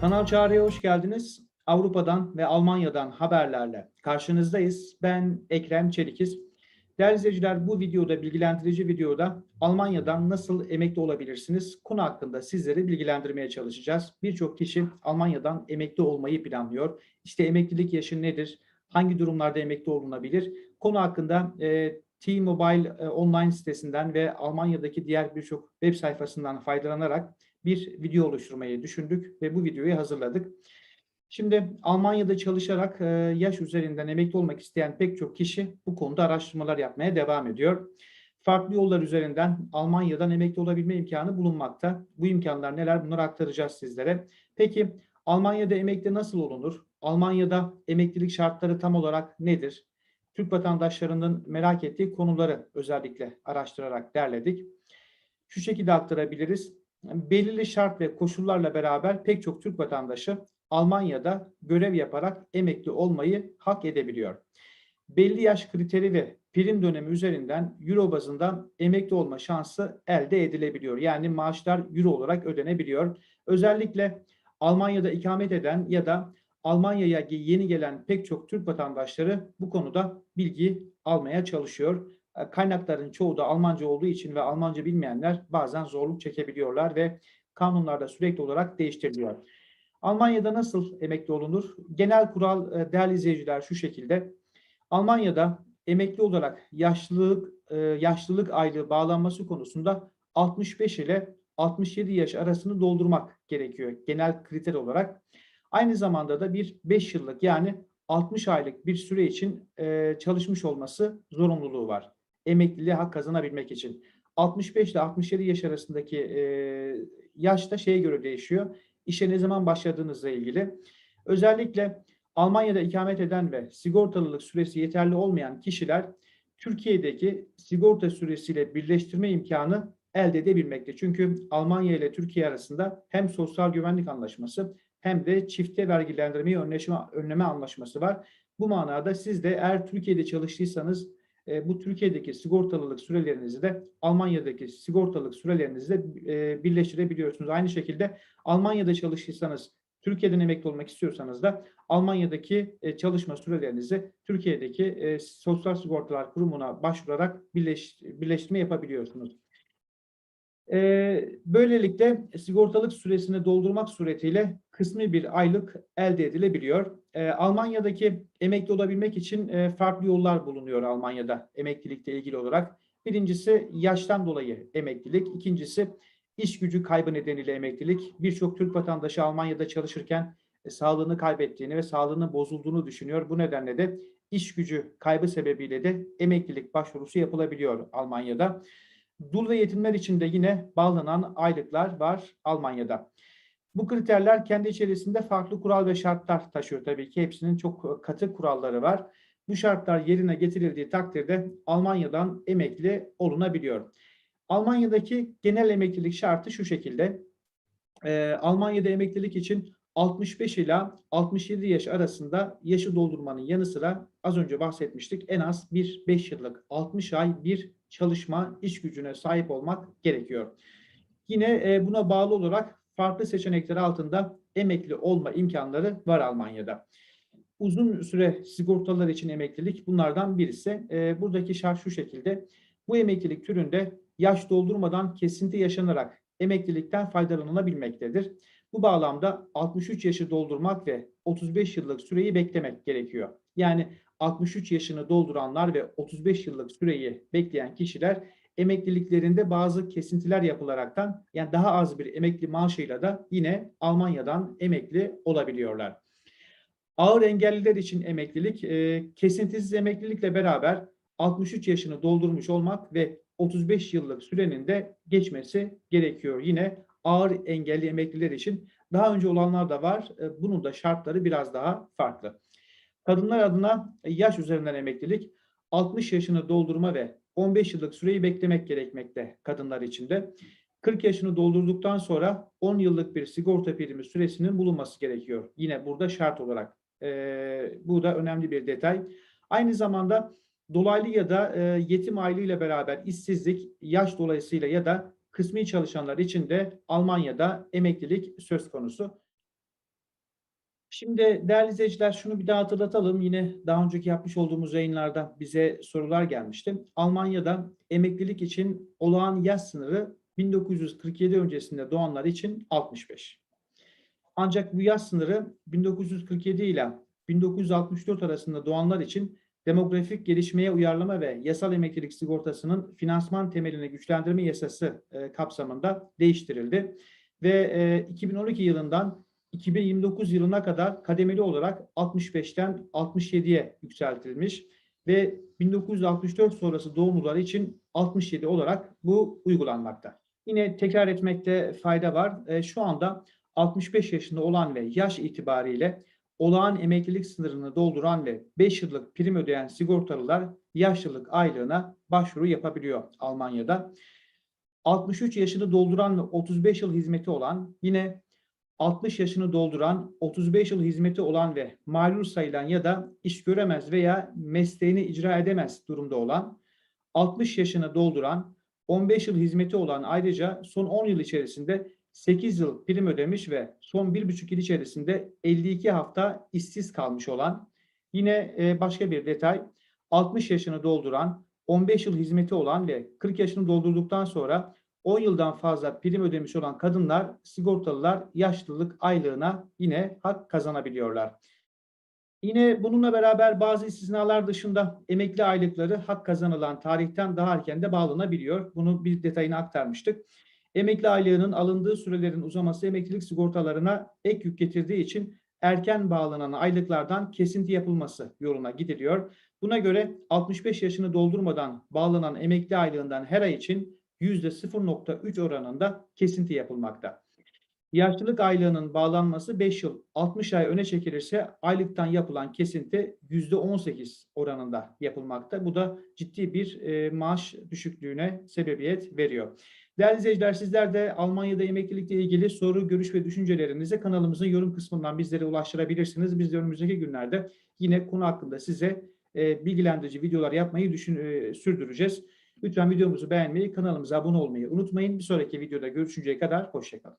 Kanal Çağrı'ya hoş geldiniz. Avrupa'dan ve Almanya'dan haberlerle karşınızdayız. Ben Ekrem Çelikiz. Değerli izleyiciler bu videoda bilgilendirici videoda Almanya'dan nasıl emekli olabilirsiniz konu hakkında sizleri bilgilendirmeye çalışacağız. Birçok kişi Almanya'dan emekli olmayı planlıyor. İşte emeklilik yaşı nedir? Hangi durumlarda emekli olunabilir? Konu hakkında e, T-Mobile e, online sitesinden ve Almanya'daki diğer birçok web sayfasından faydalanarak bir video oluşturmayı düşündük ve bu videoyu hazırladık. Şimdi Almanya'da çalışarak e, yaş üzerinden emekli olmak isteyen pek çok kişi bu konuda araştırmalar yapmaya devam ediyor. Farklı yollar üzerinden Almanya'dan emekli olabilme imkanı bulunmakta. Bu imkanlar neler? Bunları aktaracağız sizlere. Peki Almanya'da emekli nasıl olunur? Almanya'da emeklilik şartları tam olarak nedir? Türk vatandaşlarının merak ettiği konuları özellikle araştırarak derledik. Şu şekilde aktarabiliriz belirli şart ve koşullarla beraber pek çok Türk vatandaşı Almanya'da görev yaparak emekli olmayı hak edebiliyor. Belli yaş kriteri ve prim dönemi üzerinden euro bazında emekli olma şansı elde edilebiliyor. Yani maaşlar euro olarak ödenebiliyor. Özellikle Almanya'da ikamet eden ya da Almanya'ya yeni gelen pek çok Türk vatandaşları bu konuda bilgi almaya çalışıyor. E, kaynakların çoğu da Almanca olduğu için ve Almanca bilmeyenler bazen zorluk çekebiliyorlar ve kanunlarda sürekli olarak değiştiriliyor. Almanya'da nasıl emekli olunur? Genel kural e, değerli izleyiciler şu şekilde. Almanya'da emekli olarak yaşlılık e, yaşlılık aylığı bağlanması konusunda 65 ile 67 yaş arasını doldurmak gerekiyor genel kriter olarak. Aynı zamanda da bir 5 yıllık yani 60 aylık bir süre için çalışmış olması zorunluluğu var emekliliğe hak kazanabilmek için. 65 ile 67 yaş arasındaki e, yaş şeye göre değişiyor. İşe ne zaman başladığınızla ilgili. Özellikle Almanya'da ikamet eden ve sigortalılık süresi yeterli olmayan kişiler Türkiye'deki sigorta süresiyle birleştirme imkanı elde edebilmekte. Çünkü Almanya ile Türkiye arasında hem sosyal güvenlik anlaşması hem de çifte vergilendirmeyi önleşme, önleme anlaşması var. Bu manada siz de eğer Türkiye'de çalıştıysanız e, bu Türkiye'deki sigortalılık sürelerinizi de Almanya'daki sigortalılık sürelerinizi de e, birleştirebiliyorsunuz. Aynı şekilde Almanya'da çalışırsanız Türkiye'den emekli olmak istiyorsanız da Almanya'daki e, çalışma sürelerinizi Türkiye'deki e, Sosyal Sigortalar Kurumu'na başvurarak birleş, birleştirme yapabiliyorsunuz. E, böylelikle sigortalık süresini doldurmak suretiyle kısmi bir aylık elde edilebiliyor. E, Almanya'daki emekli olabilmek için e, farklı yollar bulunuyor Almanya'da emeklilikle ilgili olarak. Birincisi yaştan dolayı emeklilik, ikincisi iş gücü kaybı nedeniyle emeklilik. Birçok Türk vatandaşı Almanya'da çalışırken e, sağlığını kaybettiğini ve sağlığının bozulduğunu düşünüyor. Bu nedenle de iş gücü kaybı sebebiyle de emeklilik başvurusu yapılabiliyor Almanya'da. Dul ve yetimler için de yine bağlanan aylıklar var Almanya'da. Bu kriterler kendi içerisinde farklı kural ve şartlar taşıyor tabii ki. Hepsinin çok katı kuralları var. Bu şartlar yerine getirildiği takdirde Almanya'dan emekli olunabiliyor. Almanya'daki genel emeklilik şartı şu şekilde. Ee, Almanya'da emeklilik için 65 ila 67 yaş arasında yaşı doldurmanın yanı sıra az önce bahsetmiştik en az bir 5 yıllık 60 ay bir çalışma iş gücüne sahip olmak gerekiyor. Yine e, buna bağlı olarak farklı seçenekler altında emekli olma imkanları var Almanya'da. Uzun süre sigortalar için emeklilik bunlardan birisi. E, buradaki şart şu şekilde. Bu emeklilik türünde yaş doldurmadan kesinti yaşanarak emeklilikten faydalanılabilmektedir. Bu bağlamda 63 yaşı doldurmak ve 35 yıllık süreyi beklemek gerekiyor. Yani 63 yaşını dolduranlar ve 35 yıllık süreyi bekleyen kişiler emekliliklerinde bazı kesintiler yapılaraktan yani daha az bir emekli maaşıyla da yine Almanya'dan emekli olabiliyorlar. Ağır engelliler için emeklilik e, kesintisiz emeklilikle beraber 63 yaşını doldurmuş olmak ve 35 yıllık sürenin de geçmesi gerekiyor. Yine ağır engelli emekliler için daha önce olanlar da var. E, bunun da şartları biraz daha farklı. Kadınlar adına yaş üzerinden emeklilik 60 yaşını doldurma ve 15 yıllık süreyi beklemek gerekmekte kadınlar için de. 40 yaşını doldurduktan sonra 10 yıllık bir sigorta primi süresinin bulunması gerekiyor. Yine burada şart olarak. E, bu da önemli bir detay. Aynı zamanda dolaylı ya da e, yetim aylığıyla beraber işsizlik, yaş dolayısıyla ya da kısmi çalışanlar için de Almanya'da emeklilik söz konusu. Şimdi değerli izleyiciler şunu bir daha hatırlatalım. Yine daha önceki yapmış olduğumuz yayınlarda bize sorular gelmişti. Almanya'da emeklilik için olağan yaş sınırı 1947 öncesinde doğanlar için 65. Ancak bu yaş sınırı 1947 ile 1964 arasında doğanlar için demografik gelişmeye uyarlama ve yasal emeklilik sigortasının finansman temelini güçlendirme yasası e, kapsamında değiştirildi. Ve e, 2012 yılından 2029 yılına kadar kademeli olarak 65'ten 67'ye yükseltilmiş ve 1964 sonrası doğumlular için 67 olarak bu uygulanmakta. Yine tekrar etmekte fayda var. E, şu anda 65 yaşında olan ve yaş itibariyle olağan emeklilik sınırını dolduran ve 5 yıllık prim ödeyen sigortalılar yaşlılık aylığına başvuru yapabiliyor Almanya'da. 63 yaşını dolduran ve 35 yıl hizmeti olan yine 60 yaşını dolduran, 35 yıl hizmeti olan ve malul sayılan ya da iş göremez veya mesleğini icra edemez durumda olan, 60 yaşını dolduran, 15 yıl hizmeti olan ayrıca son 10 yıl içerisinde 8 yıl prim ödemiş ve son 1,5 yıl içerisinde 52 hafta işsiz kalmış olan, yine e, başka bir detay, 60 yaşını dolduran, 15 yıl hizmeti olan ve 40 yaşını doldurduktan sonra 10 yıldan fazla prim ödemiş olan kadınlar, sigortalılar yaşlılık aylığına yine hak kazanabiliyorlar. Yine bununla beraber bazı istisnalar dışında emekli aylıkları hak kazanılan tarihten daha erken de bağlanabiliyor. Bunu bir detayını aktarmıştık. Emekli aylığının alındığı sürelerin uzaması emeklilik sigortalarına ek yük getirdiği için erken bağlanan aylıklardan kesinti yapılması yoluna gidiliyor. Buna göre 65 yaşını doldurmadan bağlanan emekli aylığından her ay için %0.3 oranında kesinti yapılmakta. Yaşlılık aylığının bağlanması 5 yıl 60 ay öne çekilirse aylıktan yapılan kesinti %18 oranında yapılmakta. Bu da ciddi bir e, maaş düşüklüğüne sebebiyet veriyor. Değerli izleyiciler sizler de Almanya'da emeklilikle ilgili soru, görüş ve düşüncelerinizi kanalımızın yorum kısmından bizlere ulaştırabilirsiniz. Biz de önümüzdeki günlerde yine konu hakkında size e, bilgilendirici videolar yapmayı düşün, e, sürdüreceğiz. Lütfen videomuzu beğenmeyi, kanalımıza abone olmayı unutmayın. Bir sonraki videoda görüşünceye kadar hoşçakalın.